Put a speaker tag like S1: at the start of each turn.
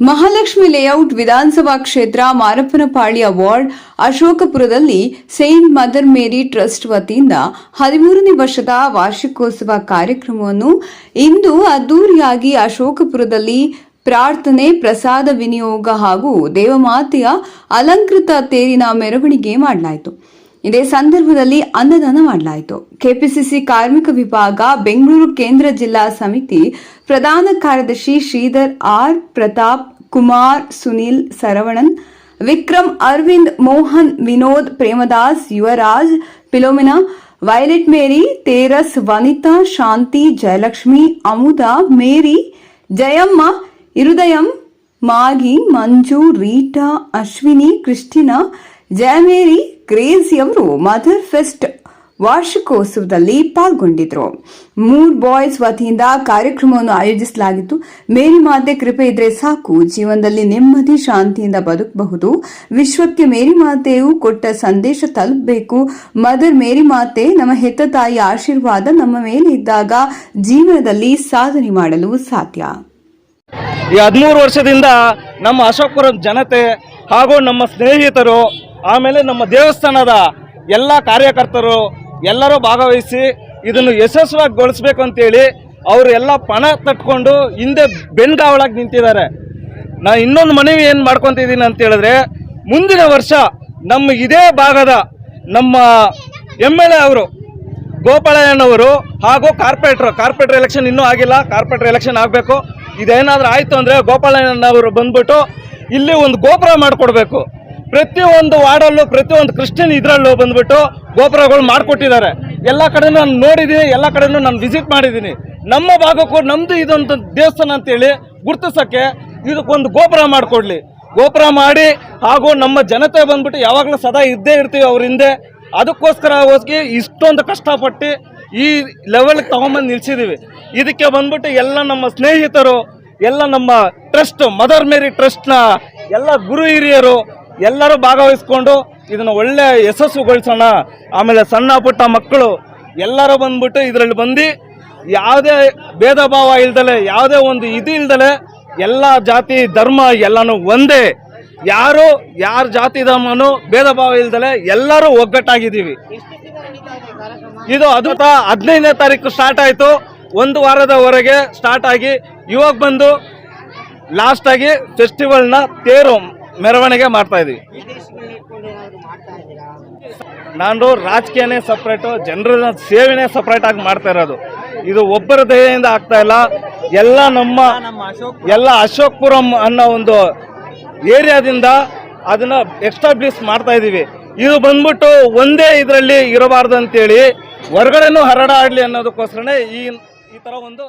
S1: Mahalakshmi layout ವಿಧಾನಸಭಾ ಕ್ಷೇತ್ರ Marappanapalya ward ಅಶೋಕಪುರದಲ್ಲಿ ಸೇಂಟ್ ಮದರ್ ಮೇರಿ ಟ್ರಸ್ಟ್ ವತಿಯಿಂದ ಹದಿಮೂರನೇ ವರ್ಷದ ವಾರ್ಷಿಕೋತ್ಸವ ಕಾರ್ಯಕ್ರಮವನ್ನು ಇಂದು ಅದ್ದೂರಿಯಾಗಿ ಅಶೋಕಪುರದಲ್ಲಿ ಪ್ರಾರ್ಥನೆ, ಪ್ರಸಾದ, ವಿನಿಯೋಗ ಹಾಗೂ ದೇವಮಾತೆಯ ಅಲಂಕೃತ ತೇರಿನ ಮೆರವಣಿಗೆ ಮಾಡಲಾಯಿತು. ಇದೇ ಸಂದರ್ಭದಲ್ಲಿ ಅನ್ನದಾನ ಮಾಡಲಾಯಿತು. ಕೆಪಿಸಿಸಿ ಕಾರ್ಮಿಕ ವಿಭಾಗ, ಬೆಂಗಳೂರು ಕೇಂದ್ರ ಜಿಲ್ಲಾ ಸಮಿತಿ ಪ್ರಧಾನ ಕಾರ್ಯದರ್ಶಿ Sridhar R Pratap Kumar Sunil Saravanan Vikram Aravind Mohan Vinod Premadas Yuvaraj Philomena Violet Mary Teresa Vanitha Shanthi Jayalakshmi Amudha Mary Jayamma Irudayam Maggie Manju Rita Ashwini Christina Jayamary crazy ಅವರು ಮದರ್ ಫೆಸ್ಟ್ ವಾರ್ಷಿಕೋತ್ಸವದಲ್ಲಿ ಪಾಲ್ಗೊಂಡಿದ್ರು. ಮೂಡ್ ಬಾಯ್ಸ್ ವತಿಯಿಂದ ಕಾರ್ಯಕ್ರಮವನ್ನು ಆಯೋಜಿಸಲಾಗಿತ್ತು. ಮೇರಿ ಮಾತೆ ಕೃಪೆ ಇದ್ರೆ ಸಾಕು, ಜೀವನದಲ್ಲಿ ನೆಮ್ಮದಿ, ಶಾಂತಿಯಿಂದ ಬದುಕಬಹುದು. ವಿಶ್ವಕ್ಕೆ ಮೇರಿ ಮಾತೆಯು ಕೊಟ್ಟ ಸಂದೇಶ ತಲುಪಬೇಕು. ಮದರ್ ಮೇರಿ ಮಾತೆ, ನಮ್ಮ ಹೆತ್ತ ತಾಯಿಯ ಆಶೀರ್ವಾದ ನಮ್ಮ ಮೇಲೆ ಇದ್ದಾಗ ಜೀವನದಲ್ಲಿ ಸಾಧನೆ ಮಾಡಲು ಸಾಧ್ಯ.
S2: ಈ ಹದಿಮೂರು ವರ್ಷದಿಂದ ನಮ್ಮ ಅಶೋಕಪುರ ಜನತೆ ಹಾಗೂ ನಮ್ಮ ಸ್ನೇಹಿತರು, ಆಮೇಲೆ ನಮ್ಮ ದೇವಸ್ಥಾನದ ಎಲ್ಲ ಕಾರ್ಯಕರ್ತರು ಎಲ್ಲರೂ ಭಾಗವಹಿಸಿ ಇದನ್ನು ಯಶಸ್ವಿಗೊಳಿಸ್ಬೇಕು ಅಂತೇಳಿ ಅವರು ಎಲ್ಲ ಪಣ ತಟ್ಕೊಂಡು ಹಿಂದೆ ಬೆನ್ಗಾವಳಾಗಿ ನಿಂತಿದ್ದಾರೆ. ನಾ ಇನ್ನೊಂದು ಮನವಿ ಏನು ಮಾಡ್ಕೊತಿದ್ದೀನಿ ಅಂತ ಹೇಳಿದ್ರೆ, ಮುಂದಿನ ವರ್ಷ ನಮ್ಮ ಇದೇ ಭಾಗದ ನಮ್ಮ ಎಂ ಎಲ್ ಎ ಅವರು, ಗೋಪಾಲಯ್ಯನವರು ಹಾಗೂ ಕಾರ್ಪೊರೇಟ್ರು, ಕಾರ್ಪೊರೇಟ್ರ್ ಎಲೆಕ್ಷನ್ ಇನ್ನೂ ಆಗಿಲ್ಲ, ಕಾರ್ಪೊರೇಟ್ರ್ ಎಲೆಕ್ಷನ್ ಆಗಬೇಕು. ಇದೇನಾದರೂ ಆಯಿತು ಅಂದರೆ ಗೋಪಾಲಯ್ಯನವರು ಬಂದ್ಬಿಟ್ಟು ಇಲ್ಲಿ ಒಂದು ಗೋಪುರ ಮಾಡಿಕೊಡ್ಬೇಕು. ಪ್ರತಿಯೊಂದು ವಾರ್ಡಲ್ಲೂ, ಪ್ರತಿಯೊಂದು ಕ್ರಿಶ್ಚಿಯನ್ ಇದರಲ್ಲೂ ಬಂದ್ಬಿಟ್ಟು ಗೋಪುರಗಳು ಮಾಡಿಕೊಟ್ಟಿದ್ದಾರೆ. ಎಲ್ಲ ಕಡೆ ನಾನು ನೋಡಿದ್ದೀನಿ, ಎಲ್ಲ ಕಡೆನೂ ನಾನು ವಿಸಿಟ್ ಮಾಡಿದ್ದೀನಿ. ನಮ್ಮ ಭಾಗಕ್ಕೂ ನಮ್ಮದು ಇದೊಂದು ದೇವಸ್ಥಾನ ಅಂತೇಳಿ ಗುರ್ತಿಸೋಕ್ಕೆ ಇದಕ್ಕೊಂದು ಗೋಪುರ ಮಾಡಿಕೊಡ್ಲಿ. ಗೋಪುರ ಮಾಡಿ, ಹಾಗೂ ನಮ್ಮ ಜನತೆ ಬಂದ್ಬಿಟ್ಟು ಯಾವಾಗಲೂ ಸದಾ ಇದ್ದೇ ಇರ್ತೀವಿ ಅವ್ರ ಹಿಂದೆ. ಅದಕ್ಕೋಸ್ಕರ ಹೋಗಿ ಇಷ್ಟೊಂದು ಕಷ್ಟಪಟ್ಟು ಈ ಲೆವೆಲ್ಗೆ ತಗೊಂಬಂದು ನಿಲ್ಸಿದ್ದೀವಿ ಇದಕ್ಕೆ ಬಂದ್ಬಿಟ್ಟು ಎಲ್ಲ ನಮ್ಮ ಸ್ನೇಹಿತರು, ಎಲ್ಲ ನಮ್ಮ ಟ್ರಸ್ಟ್ ಮದರ್ ಮೇರಿ ಟ್ರಸ್ಟ್ನ ಎಲ್ಲ ಗುರು ಹಿರಿಯರು ಎಲ್ಲರೂ ಭಾಗವಹಿಸ್ಕೊಂಡು ಇದನ್ನು ಒಳ್ಳೆ ಯಶಸ್ಸುಗೊಳಿಸೋಣ. ಆಮೇಲೆ ಸಣ್ಣ ಪುಟ್ಟ ಮಕ್ಕಳು ಎಲ್ಲರೂ ಬಂದ್ಬಿಟ್ಟು ಇದರಲ್ಲಿ ಬಂದು ಯಾವುದೇ ಭೇದ ಭಾವ ಇಲ್ದಲೆ, ಯಾವುದೇ ಒಂದು ಇದು ಇಲ್ದಲೆ ಎಲ್ಲ ಜಾತಿ, ಧರ್ಮ ಎಲ್ಲನೂ ಒಂದೇ. ಯಾರು, ಯಾರ ಜಾತಿ, ಧರ್ಮನೂ ಭೇದ ಭಾವ ಇಲ್ದಲೆ ಎಲ್ಲರೂ ಒಗ್ಗಟ್ಟಾಗಿದ್ದೀವಿ. ಇದು ಅದು ಹದಿನೈದನೇ ತಾರೀಕು ಸ್ಟಾರ್ಟ್ ಆಯಿತು. ಒಂದು ವಾರದವರೆಗೆ ಸ್ಟಾರ್ಟ್ ಆಗಿ ಇವಾಗ ಬಂದು ಲಾಸ್ಟಾಗಿ ಫೆಸ್ಟಿವಲ್ನ ತೇರು ಮೆರವಣಿಗೆ ಮಾಡ್ತಾ ಇದೀವಿ. ನಾನು ರಾಜಕೀಯನೇ ಸಪ್ರೇಟು ಜನರ ಸೇವೆನೇ ಸಪ್ರೇಟ್ ಆಗಿ ಮಾಡ್ತಾ ಇರೋದು. ಇದು ಒಬ್ಬರ ದಯೆಯಿಂದ ಆಗ್ತಾ ಇಲ್ಲ. ಎಲ್ಲ ನಮ್ಮ, ಎಲ್ಲ ಅಶೋಕ್ಪುರಂ ಅನ್ನೋ ಒಂದು ಏರಿಯಾದಿಂದ ಅದನ್ನ ಎಕ್ಸ್ಟಾಬ್ಲಿಷ್ ಮಾಡ್ತಾ ಇದೀವಿ. ಇದು ಬಂದ್ಬಿಟ್ಟು ಒಂದೇ ಇದರಲ್ಲಿ ಇರಬಾರ್ದು ಅಂತೇಳಿ, ಹೊರಗಡೆನೂ ಹರಡಾಡ್ಲಿ ಅನ್ನೋದಕ್ಕೋಸ್ಕರನೇ ಈ ಈ ಥರ ಒಂದು